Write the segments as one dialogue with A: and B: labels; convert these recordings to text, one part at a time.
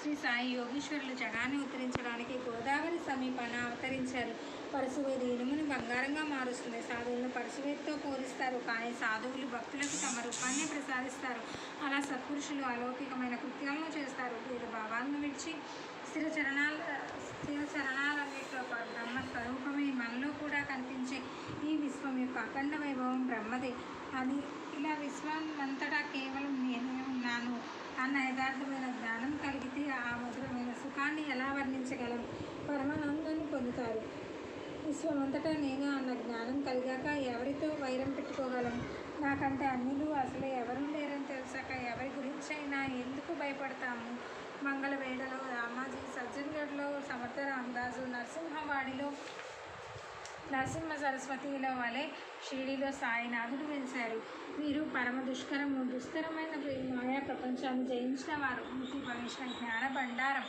A: శ్రీ సాయి యోగీశ్వరులు జగాన్ని ఉత్తరించడానికి గోదావరి సమీపాన అవతరించారు. పరశువేది ఇనుమును బంగారంగా మారుస్తుంది. సాధువులను పరశువేదితో పోలిస్తారు. కానీ సాధువులు భక్తులకు తమ రూపాన్ని ప్రసాదిస్తారు. అలా సత్పురుషులు అలౌకికమైన కృత్యాలను చేస్తారు. వీరు భావాలను విడిచి స్థిర చరణాల స్థిర చరణాలన్నింటిలో బ్రహ్మ స్వరూపమే మనలో కూడా కనిపించే ఈ విశ్వం యొక్క అఖండ వైభవం బ్రహ్మదే. అది ఇలా విశ్వం అంతటా కేవలం నేనే ఉన్నాను అన్న యథార్థమైన కలిగితే ఆ మధురమైన సుఖాన్ని ఎలా వర్ణించగలం? పరమానందాన్ని పొందుతారు. విశ్వమంతటా నేను అన్న జ్ఞానం కలిగాక ఎవరితో వైరం పెట్టుకోగలం? నాకంటే అన్నిలు అసలు ఎవరు లేరని తెలిసాక ఎవరి గురించి అయినా ఎందుకు భయపడతాము? మంగళవేడలో రామాజీ సజ్జన్గఢ్లో సమర్థ రామదాసు నరసింహవాడిలో నరసింహ సరస్వతిలో వలె షిరిడిలో సాయినాథుడు వెలిశారు. వీరు పరమ దుష్కరము దుస్తరమైన మాయా ప్రపంచాన్ని జయించిన వారు ముక్తి భవిష్య జ్ఞాన భండారం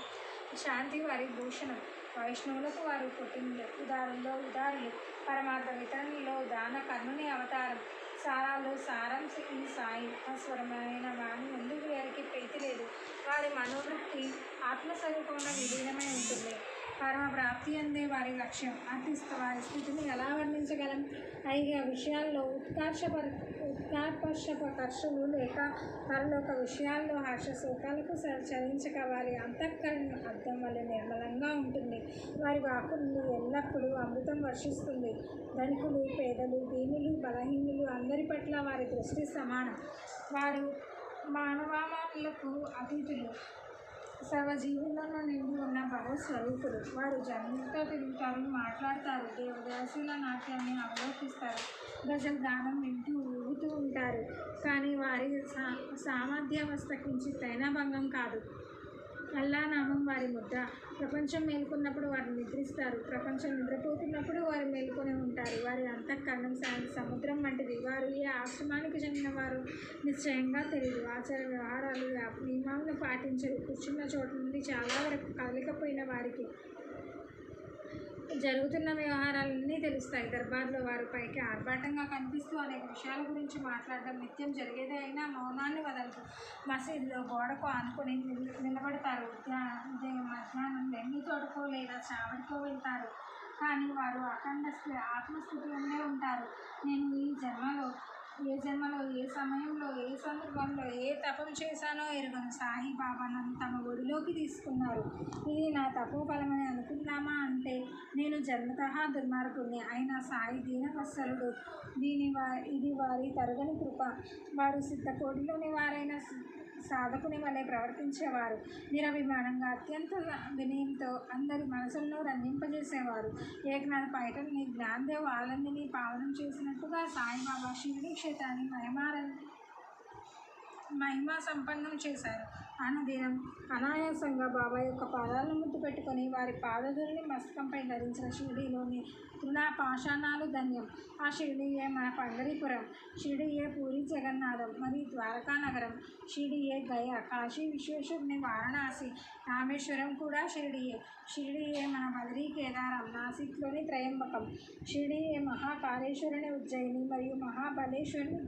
A: శాంతి వారి భూషణం. వైష్ణవులకు వారు పుట్టినలు ఉదారంలో ఉదారులు. పరమార్థ వితరణలో దాన కర్మని అవతారం. సారాలు సారం ఈ సాయి. అస్వరమైన వారి ముందుకు వారికి ప్రీతి లేదు? వారి మనోవృత్తి ఆత్మస్వరూపంలో విలీనమై ఉంటుంది. పరమ ప్రాప్తి అందే వారి లక్ష్యం. అర్థిస్తూ వారి స్థితిని ఎలా వర్ణించగలం? ఐదు విషయాల్లో ఉత్కర్షపర ఉత్కర్షపకర్షలు లేక పరలోక విషయాల్లో హర్ష శోకాలకు స- చలించక వారి అంతఃకరణ అర్థం వల్ల నిర్మలంగా ఉంటుంది. వారి వాకులు ఎల్లప్పుడూ అమృతం వర్షిస్తుంది. ధనికులు పేదలు దీనులు బలహీనులు అందరి పట్ల వారి దృష్టి సమానం. వారు మానవామానులకు అతీతులు. సర్వజీవులను నిండి ఉన్న భగవస్వరూపుడు వారు జనంతో తిరుగుతారు మాట్లాడతారు దేవదాసుల నాట్యాన్ని అవలోకిస్తారు గజల్ గానం వింటూ ఊగుతూ ఉంటారు. కానీ వారి సా సామర్థ్యావస్థ కించిత్తైనా భంగం కాదు. అల్లా నామం వారి ముద్ర. ప్రపంచం మేల్కొన్నప్పుడు వారు నిద్రిస్తారు. ప్రపంచం నిద్రపోతున్నప్పుడు వారు మేల్కొని ఉంటారు. వారి అంతఃకరణం శాంతి సముద్రం వంటిది వారు ఏ ఆశ్రమానికి చెందిన వారు నిశ్చయంగా తెలియదు ఆచార వ్యవహారాలు నియమాలను పాటించరు. కూర్చున్న చోట నుండి చాలా వరకు కదలికపోయిన వారికి జరుగుతున్న వ్యవహారాలన్నీ తెలుస్తాయి. దర్బార్లో వారు పైకి ఆర్భాటంగా కనిపిస్తూ అనేక విషయాల గురించి మాట్లాడడం నిత్యం జరిగేదే అయినా మౌనాన్ని వదలదు మసీదులో గోడకు ఆనుకొని నిలబడతారు. మధ్యాహ్నం వెన్ని తోడుకో లేదా చావడికో వెళ్తారు. కానీ వారు అఖండ ఆత్మస్థితిలోనే ఉంటారు. నేను ఈ జన్మ ఏ జన్మలో ఏ సమయంలో ఏ సందర్భంలో ఏ తపం చేశానో ఎరుగను. సాయిబాబా నన్ను తమ ఒడిలోకి తీసుకున్నారు. ఇది నా తపోఫలమని అనుకుందామా అంటే నేను జన్మత దుర్మార్గుడిని అయినా సాయి దీనవత్సరుడు దీని వా ఇది వారి తరగని కృప. వారు సిద్ధకోటిలోని వారైన సాధకుని వలె ప్రవర్తించేవారు. నిరభిమానంగా అత్యంత వినయంతో అందరి మనసుల్లో రంజింపజేసేవారు. ఏకనాథ పైటల్ని జ్ఞానదేవ్ ఆలందిని పావనం చేసినట్టుగా సాయిబాబా షిరిడి క్షేత్రాన్ని మయమార మహిమా సంపన్నం చేశారు. అనుదినం అనాయాసంగా బాబా యొక్క పాదాలను ముద్దు పెట్టుకొని వారి పాదధుల్ని మస్తకంపై ధరించిన షిరిడీలోని తృణా పాషాణాలు ధన్యం. ఆ షిరిడీయే మన పండరీపురం. షిరిడీయే పూరి జగన్నాథం. మరి ద్వారకా నగరం. షిరిడీయే గయ. కాశీ విశ్వేశ్వరుని వారణాసి. రామేశ్వరం కూడా షిరిడీయే. షిరిడీయే మన బద్రీ కేదారం. నాసిక్లోని త్రయంబకం. షిరిడీయే మహాకాళేశ్వరుని ఉజ్జయిని మరియు మహాబలేశ్వరుని